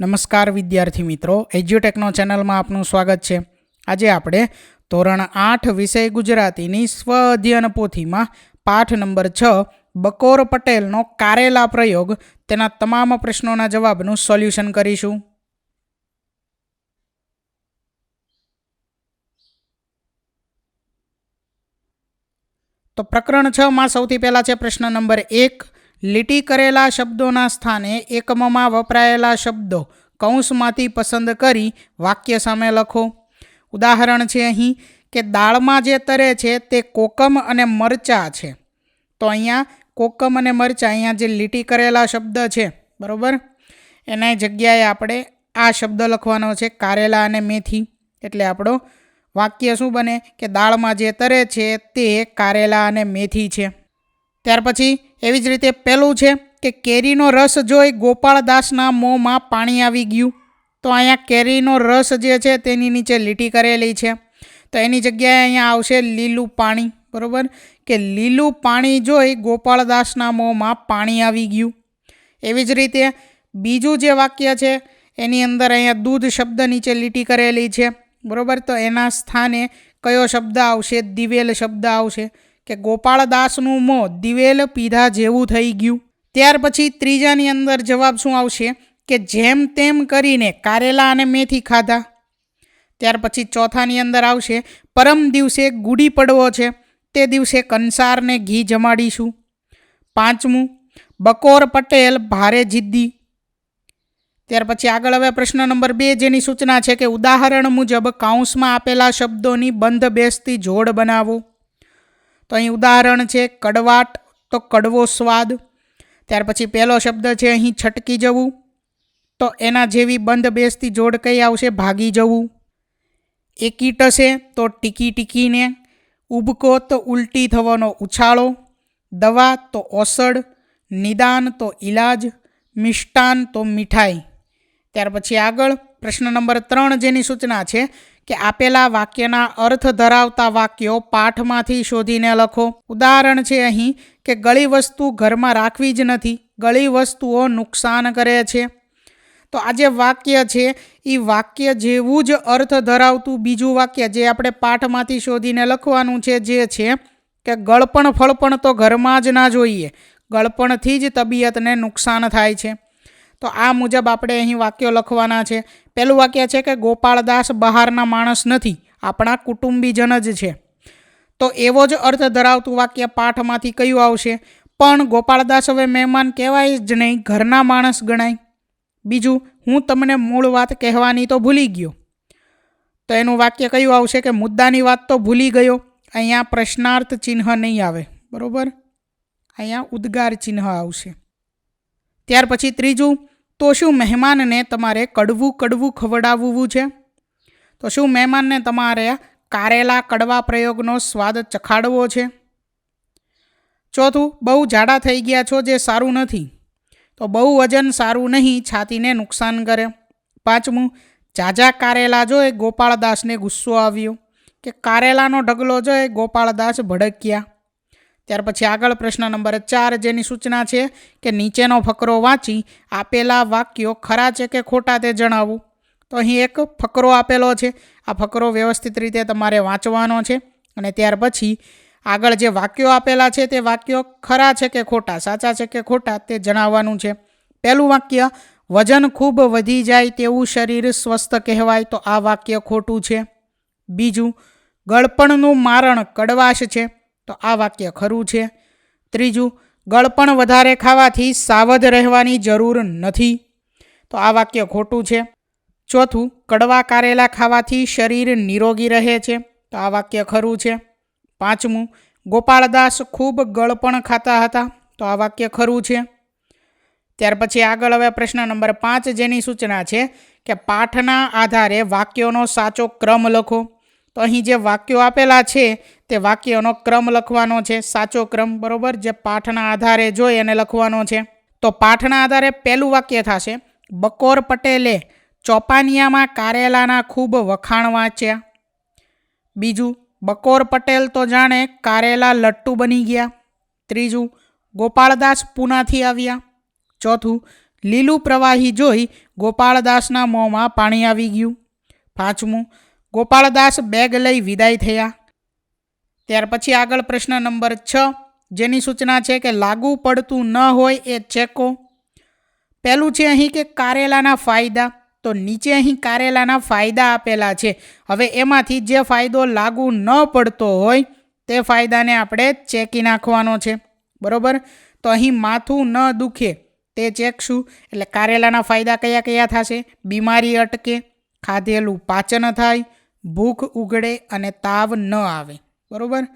નમસ્કાર વિદ્યાર્થી મિત્રો એજ્યુટેકનો ચેનલમાં આપનું સ્વાગત છે. આજે આપણે ધોરણ આઠ વિષય ગુજરાતીની સ્વ અધ્યયન પોથીમાં પાઠ નંબર છ, બકોર પટેલનો કારેલા પ્રયોગ, તેના તમામ પ્રશ્નોના જવાબનું સોલ્યુશન કરીશું. તો પ્રકરણ છ માં સૌથી પહેલાં છે પ્રશ્ન નંબર એક લીટી કરેલા શબ્દોના સ્થાને એકમમાં વપરાયેલા શબ્દો કૌંસમાંથી પસંદ કરી વાક્ય સામે લખો. ઉદાહરણ છે અહીં, કે દાળમાં જે તરે છે તે કોકમ અને મરચાં છે. તો અહીંયા કોકમ અને મરચાં, અહીંયા જે લીટી કરેલા શબ્દ છે, બરાબર? એના જગ્યાએ આપણે આ શબ્દ લખવાનો છે, કારેલા અને મેથી. એટલે આપણો વાક્ય શું બને? કે દાળમાં જે તરે છે તે કારેલા અને મેથી છે. ત્યાર પછી એવી જ રીતે પહેલું છે કે કેરીનો રસ જોઈ ગોપાળદાસના મોંમાં પાણી આવી ગયું. તો અહીંયા કેરીનો રસ જે છે તેની નીચે લીટી કરેલી છે. તો એની જગ્યાએ અહીંયા આવશે લીલું પાણી. બરાબર? કે લીલું પાણી જોઈ ગોપાળદાસના મોંમાં પાણી આવી ગયું. એવી જ રીતે બીજું જે વાક્ય છે, એની અંદર અહીંયા દૂધ શબ્દ નીચે લીટી કરેલી છે. બરાબર? તો એના સ્થાને કયો શબ્દ આવશે? દિવેલ શબ્દ આવશે. કે ગોપાળદાસનું મોં દિવેલ પીધા જેવું થઈ ગયું. ત્યાર પછી ત્રીજાની અંદર જવાબ શું આવશે? કે જેમ તેમ કરીને કારેલા અને મેથી ખાધા. ત્યાર પછી ચોથાની અંદર આવશે, પરમ દિવસે ગુડી પડવો છે. તે દિવસે કંસારને ઘી જમાડીશું. પાંચમું, બકોર પટેલ ભારે જિદ્દી. ત્યાર પછી આગળ હવે પ્રશ્ન નંબર બે જેની સૂચના છે કે ઉદાહરણ મુજબ કાઉન્સમાં આપેલા શબ્દોની બંધ બેસતી જોડ બનાવો. તો અહીં ઉદાહરણ છે, કડવાટ, તો કડવો સ્વાદ. ત્યાર પછી પહેલો શબ્દ છે, અહીં છટકી જવું. તો એના જેવી બંધ બેસતી જોડ કઈ આવશે? ભાગી જવું. એકી ટસે તો ટીકી ટીકીને. ઉબકો, તો ઉલટી થવાનો ઉછાળો. દવા, તો ઓસડ. નિદાન, તો ઈલાજ. મિષ્ટાન, તો મીઠાઈ. ત્યાર પછી આગળ, પ્રશ્ન નંબર ત્રણ જેની સૂચના છે કે આપેલા વાક્યના અર્થ ધરાવતા વાક્યો પાઠમાંથી શોધીને લખો. ઉદાહરણ છે અહીં કે ગળી વસ્તુ ઘરમાં રાખવી જ નથી, ગળી વસ્તુઓ નુકસાન કરે છે. તો આ જે વાક્ય છે એ વાક્ય જેવું જ અર્થ ધરાવતું બીજું વાક્ય જે આપણે પાઠમાંથી શોધીને લખવાનું છે જે છે કે ગળપણ ફળપણ તો ઘરમાં જ ના જોઈએ, ગળપણથી જ તબિયતને નુકસાન થાય છે. તો આ મુજબ આપણે અહીં વાક્યો લખવાના છે. પહેલું વાક્ય છે કે ગોપાળદાસ બહારના માણસ નથી, આપણા કુટુંબીજન જ છે. તો એવો જ અર્થ ધરાવતું વાક્ય પાઠમાંથી કયું આવશે? પણ ગોપાળદાસ હવે મહેમાન કહેવાય જ નહીં, ઘરના માણસ ગણાય. બીજું, હું તમને મૂળ વાત કહેવાની તો ભૂલી ગયો. તો એનું વાક્ય કયું આવશે કે મુદ્દાની વાત તો ભૂલી ગયો, અહીંયા પ્રશ્નાર્થ ચિહ્ન નહીં આવે. બરાબર? અહીંયા ઉદ્ગાર ચિહ્ન આવશે. ત્યાર પછી ત્રીજું તો શું મહેમાનને તમારે કડવું કડવું ખવડાવવું છે? તો શું મહેમાનને તમારે કારેલા કડવા પ્રયોગનો સ્વાદ ચખાડવો છે? ચોથું, બહુ જાડા થઈ ગયા છો જે સારું નથી. તો બહુ વજન સારું નહીં, છાતીને નુકસાન કરે. પાંચમું, જાજા કારેલા જોઈ ગોપાળદાસને ગુસ્સો આવ્યો કે કારેલાનો ઢગલો જોઈ ગોપાળદાસ ભડક્યા. ત્યાર પછી આગળ પ્રશ્ન નંબર ચાર જેની સૂચના છે કે નીચેનો ફકરો વાંચી આપેલા વાક્યો ખરા છે કે ખોટા તે જણાવવું તો અહીં એક ફકરો આપેલો છે. આ ફકરો વ્યવસ્થિત રીતે તમારે વાંચવાનો છે અને ત્યાર પછી આગળ જે વાક્યો આપેલા છે તે વાક્યો ખરા છે કે ખોટા, સાચા છે કે ખોટા તે જણાવવાનું છે. પહેલું વાક્ય, વજન ખૂબ વધી જાય તેવું શરીર સ્વસ્થ કહેવાય. તો આ વાક્ય ખોટું છે. બીજું, ગળપણનું મારણ કડવાશ છે. તો આ વાક્ય ખરું છે. ત્રીજું ગળપણ વધારે ખાવાથી સાવધ રહેવાની જરૂર નથી. તો આ વાક્ય ખોટું છે. ચોથું, કડવા કારેલા ખાવાથી શરીર નિરોગી રહે છે. તો આ વાક્ય ખરું છે. પાંચમું, ગોપાળદાસ ખૂબ ગળપણ ખાતા હતા. તો આ વાક્ય ખરું છે. ત્યાર પછી આગળ હવે પ્રશ્ન નંબર પાંચ જેની સૂચના છે કે પાઠના આધારે વાક્યોનો સાચો ક્રમ લખો. તો અહીં જે વાક્યો આપેલા છે, તે વાક્યોનો ક્રમ લખવાનો છે, સાચો ક્રમ, બરાબર? જે પાઠના આધારે જોઈ એને લખવાનો છે. તો પાઠના આધારે પહેલું વાક્ય થશે, બકોર પટેલે ચોપાનિયામાં કારેલાના ખૂબ વખાણ વાંચ્યા. બીજું, બકોર પટેલ તો જાણે કારેલા લટ્ટુ બની ગયા. ત્રીજું, ગોપાળદાસ પૂનાથી આવ્યા. ચોથું, લીલું પ્રવાહી જોઈ ગોપાળદાસના મોંમાં પાણી આવી ગયું. પાંચમું ગોપાળદાસ બેગ લઈ વિદાય થયા. ત્યાર પછી આગળ પ્રશ્ન નંબર છ, જેની સૂચના છે કે લાગુ પડતું ન હોય એ ચેકો પહેલું છે અહીં કે કારેલાના ફાયદા. તો નીચે અહીં કારેલાના ફાયદા આપેલા છે. હવે એમાંથી જે ફાયદો લાગુ ન પડતો હોય, તે ફાયદાને આપણે ચેકી નાખવાનો છે. બરાબર? તો અહીં માથું ન દુખે, તે ચેકશું એટલે કારેલાના ફાયદા કયા કયા થશે? બીમારી અટકે, ખાધેલું પાચન થાય ભૂખ ઉઘડે અને તાવ ન આવે. બરાબર?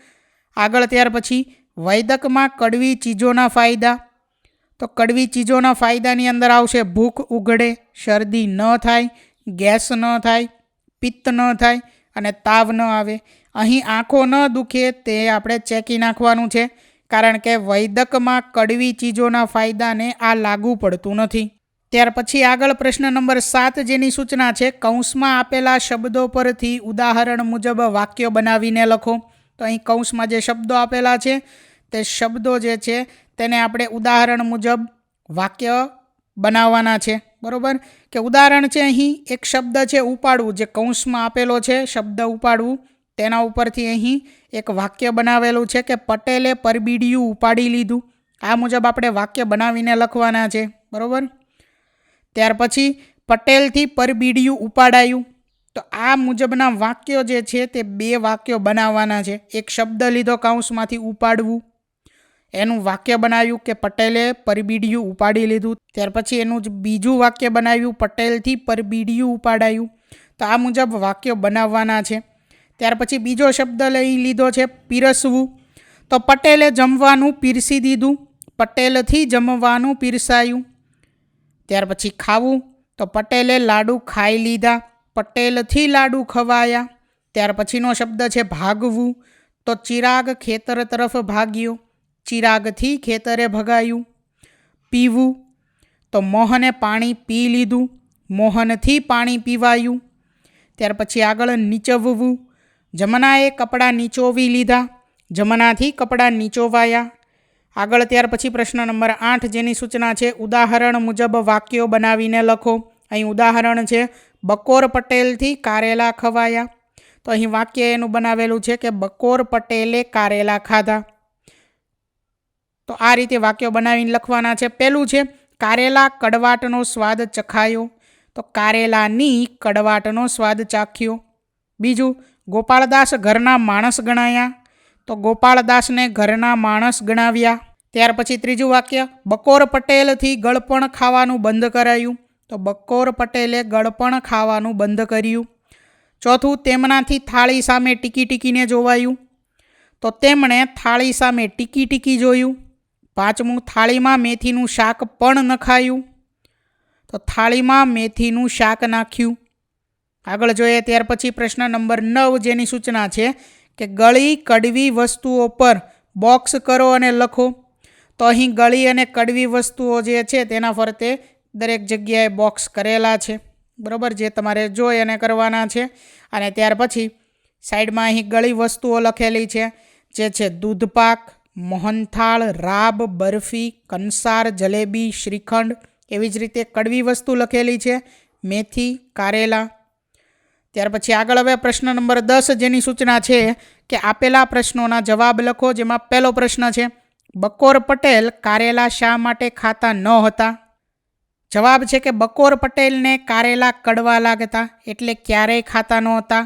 આગળ ત્યાર પછી વૈદકમાં કડવી ચીજોના ફાયદા. તો કડવી ચીજોના ફાયદાની અંદર આવશે ભૂખ ઉઘડે શરદી ન થાય, ગેસ ન થાય, પિત્ત ન થાય અને તાવ ન આવે. અહીં આંખો ન દુખે તે આપણે ચેકી નાખવાનું છે. કારણ કે વૈદકમાં કડવી ચીજોના ફાયદાને આ લાગુ પડતું નથી. ત્યાર પછી આગળ પ્રશ્ન નંબર સાત જેની સૂચના છે, કૌંસમાં આપેલા શબ્દો પરથી ઉદાહરણ મુજબ વાક્યો બનાવીને લખો. તો અહીં કૌંસમાં જે શબ્દો આપેલા છે, તે શબ્દો જે છે, તેને આપણે ઉદાહરણ મુજબ વાક્ય બનાવવાના છે. બરાબર? કે ઉદાહરણ છે, અહીં એક શબ્દ છે ઉપાડવું, જે કૌંસમાં આપેલો છે, શબ્દ ઉપાડવું, તેના ઉપરથી અહીં એક વાક્ય બનાવેલું છે કે પટેલે પરબીડિયું ઉપાડી લીધું. આ મુજબ આપણે વાક્ય બનાવીને લખવાના છે. બરોબર? ત્યાર પછી પટેલથી પરબીડિયું ઉપાડાયું. તો આ મુજબના વાક્યો જે છે તે બે વાક્યો બનાવવાના છે. એક શબ્દ લીધો કાઉન્સમાંથી ઉપાડવું. એનું વાક્ય બનાવ્યું કે પટેલે પરબીડિયું ઉપાડી લીધું. ત્યાર પછી એનું જ બીજું વાક્ય બનાવ્યું પટેલથી પરબીડિયું ઉપાડાયું. તો આ મુજબ વાક્યો બનાવવાના છે. ત્યાર પછી બીજો શબ્દ લઈ લીધો છે પીરસવું. તો પટેલે જમવાનું પીરસી દીધું. પટેલથી જમવાનું પીરસાયું. ત્યાર પછી ખાવું. તો પટેલે લાડુ ખાઈ લીધા. પટેલથી લાડુ ખવાયા. ત્યાર પછીનો શબ્દ છે ભાગવું. તો ચિરાગ ખેતર તરફ ભાગ્યો. ચિરાગથી ખેતરે ભગાયું. પીવું. તો મોહને પાણી પી લીધું. મોહનથી પાણી પીવાયું. ત્યાર પછી આગળ નીચવવું. જમનાએ કપડાં નીચોવી લીધા. જમનાથી કપડાં નીચોવાયા. આગળ ત્યાર પછી પ્રશ્ન નંબર આઠ જેની સૂચના છે, ઉદાહરણ મુજબ વાક્યો બનાવીને લખો. અહીં ઉદાહરણ છે, બકોર પટેલથી કારેલા ખવાયા. તો અહીં વાક્ય એનું બનાવેલું છે કે બકોર પટેલે કારેલા ખાધા. તો આ રીતે વાક્યો બનાવીને લખવાના છે. પહેલું છે, કારેલા કડવાટનો સ્વાદ ચખાયો. તો કારેલાની કડવાટનો સ્વાદ ચાખ્યો. બીજું, ગોપાળદાસ ઘરના માણસ ગણાયા. તો ગોપાળદાસને ઘરના માણસ ગણાવ્યા. ત્યાર પછી ત્રીજું વાક્ય, બકોર પટેલથી ગળપણ ખાવાનું બંધ કરાયું. તો બકોર પટેલે ગળપણ ખાવાનું બંધ કર્યું. ચોથું, તેમનાથી થાળી સામે ટીકી ટીકીને જોવાયું. તો તેમણે થાળી સામે ટીકી ટીકી જોયું. પાંચમું, થાળીમાં મેથીનું શાક પણ નખાયું તો થાળીમાં મેથીનું શાક નાખ્યું. આગળ જોઈએ ત્યાર પછી પ્રશ્ન નંબર નવ જેની સૂચના છે. કે ગળી કડવી વસ્તુઓ પર બોક્સ કરો અને લખો. તો અહીં ગળી અને કડવી વસ્તુઓ જે છે તેના ફરતે દરેક જગ્યાએ બોક્સ કરેલા છે. બરાબર? જે તમારે જોઈ અને કરવાના છે. અને ત્યાર પછી સાઈડમાં અહીં ગળી વસ્તુઓ લખેલી છે. જે છે દૂધપાક, મોહનથાળ, રાબ, બરફી, કંસાર, જલેબી, શ્રીખંડ એવી જ રીતે કડવી વસ્તુ લખેલી છે. મેથી, કારેલા ત્યાર પછી આગળ હવે પ્રશ્ન નંબર દસ જેની સૂચના છે કે આપેલા પ્રશ્નોના જવાબ લખો, જેમાં પહેલો પ્રશ્ન છે, બકોર પટેલ કારેલા શા માટે ખાતા ન હતા? જવાબ છે કે બકોર પટેલને કારેલા કડવા લાગતા, એટલે ક્યારેય ખાતા નહોતા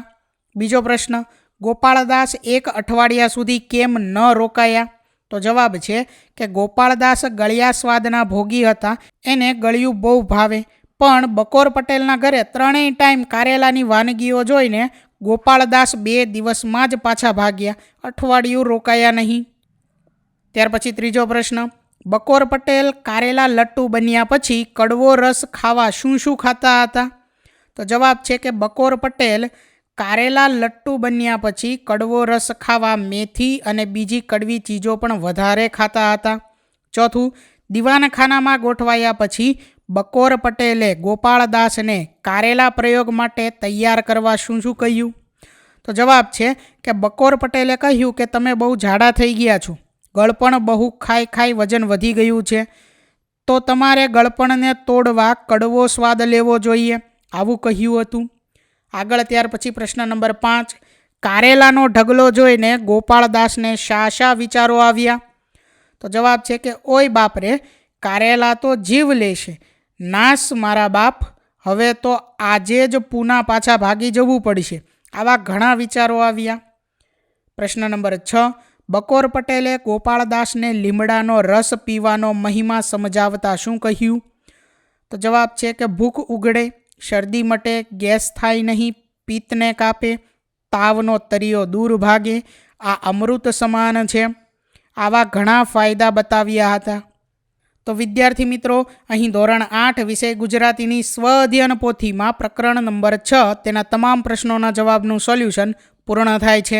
બીજો પ્રશ્ન, ગોપાળદાસ એક અઠવાડિયા સુધી કેમ ન રોકાયા? તો જવાબ છે કે ગોપાળદાસ ગળિયા સ્વાદના ભોગી હતા, એને ગળ્યું બહુ ભાવે. પણ બકોર પટેલના ઘરે ત્રણેય ટાઈમ કારેલાની વાનગીઓ જોઈને ગોપાળદાસ બે દિવસમાં જ પાછા ભાગ્યા. અઠવાડિયું રોકાયા નહીં. ત્યાર પછી ત્રીજો પ્રશ્ન, બકોર પટેલ કારેલા લટ્ટુ બન્યા પછી કડવો રસ ખાવા શું શું ખાતા હતા? તો જવાબ છે કે બકોર પટેલ કારેલા લટ્ટુ બન્યા પછી કડવો રસ ખાવા મેથી અને બીજી કડવી ચીજો પણ વધારે ખાતા હતા. ચોથું, દીવાનખાનામાં ગોઠવાયા પછી બકોર પટેલે ગોપાળદાસને કારેલા પ્રયોગ માટે તૈયાર કરવા શું શું કહ્યું? તો જવાબ છે કે બકોર પટેલે કહ્યું કે તમે બહુ જાડા થઈ ગયા છો. ગળપણ બહુ ખાઈ ખાઈ વજન વધી ગયું છે. તો તમારે ગળપણને તોડવા કડવો સ્વાદ લેવો જોઈએ. આવું કહ્યું હતું. આગળ ત્યાર પછી પ્રશ્ન નંબર પાંચ. કારેલાનો ઢગલો જોઈને ગોપાળદાસને શા શા વિચારો આવ્યા? તો જવાબ છે કે ઓય બાપરે, કારેલા તો જીવ લેશે. નાશ મારા બાપ, હવે તો આજે જ પૂના પાછા ભાગી જવું પડશે. આવા ઘણા વિચારો આવ્યા. પ્રશ્ન નંબર છ, બકોર પટેલે ગોપાળદાસને લીમડાનો રસ પીવાનો મહિમા સમજાવતા શું કહ્યું? તો જવાબ છે કે ભૂખ ઉગડે, શરદી મટે, ગેસ થાય નહીં, પિત્તને કાપે, તાવનો તરિયો દૂર ભાગે, આ અમૃત સમાન છે. આવા ઘણા ફાયદા બતાવ્યા હતા. તો વિદ્યાર્થી મિત્રો, અહીં ધોરણ આઠ વિષય ગુજરાતીની સ્વ અધ્યયન પોથીમાં પ્રકરણ નંબર છ તેના તમામ પ્રશ્નોના જવાબનું સોલ્યુશન પૂર્ણ થાય છે.